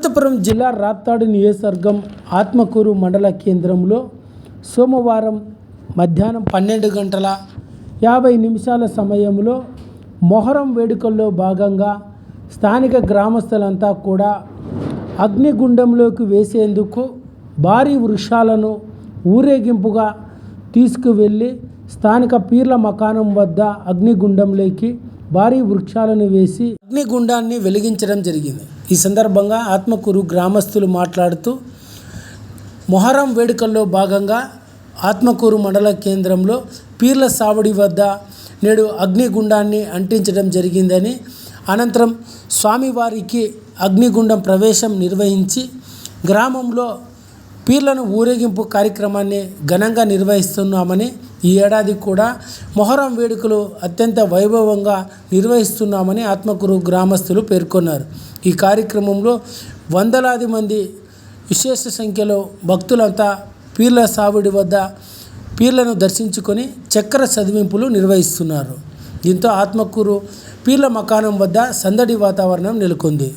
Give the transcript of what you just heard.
అనంతపురం జిల్లా రాప్తాడు నియోజకవర్గం ఆత్మకూరు మండల కేంద్రంలో సోమవారం మధ్యాహ్నం పన్నెండు గంటల యాభై నిమిషాల సమయంలో మొహరం వేడుకల్లో భాగంగా స్థానిక గ్రామస్తులంతా కూడా అగ్నిగుండంలోకి వేసేందుకు భారీ వృక్షాలను ఊరేగింపుగా తీసుకువెళ్ళి స్థానిక పీర్ల మకానం వద్ద అగ్నిగుండంలోకి భారీ వృక్షాలను వేసి అగ్నిగుండాన్ని వెలిగించడం జరిగింది. ఈ సందర్భంగా ఆత్మకూరు గ్రామస్తులు మాట్లాడుతూ మొహరం వేడుకల్లో భాగంగా ఆత్మకూరు మండల కేంద్రంలో పీర్ల సావడి వద్ద నేడు అగ్నిగుండాన్ని అంటించడం జరిగిందని అనంతరం స్వామివారికి అగ్నిగుండం ప్రవేశం నిర్వహించి గ్రామంలో పీర్లను ఊరేగింపు కార్యక్రమాన్ని ఘనంగా నిర్వహిస్తున్నామని ఈ ఏడాది కూడా మొహరం వేడుకలు అత్యంత వైభవంగా నిర్వహిస్తున్నామని ఆత్మకూరు గ్రామస్తులు పేర్కొన్నారు. ఈ కార్యక్రమంలో వందలాది మంది విశేష సంఖ్యలో భక్తులంతా పీర్ల సావిడి వద్ద పీర్లను దర్శించుకొని చక్కెర చదివింపులు నిర్వహిస్తున్నారు. దీంతో ఆత్మకూరు పీర్ల మకానం వద్ద సందడి వాతావరణం నెలకొంది.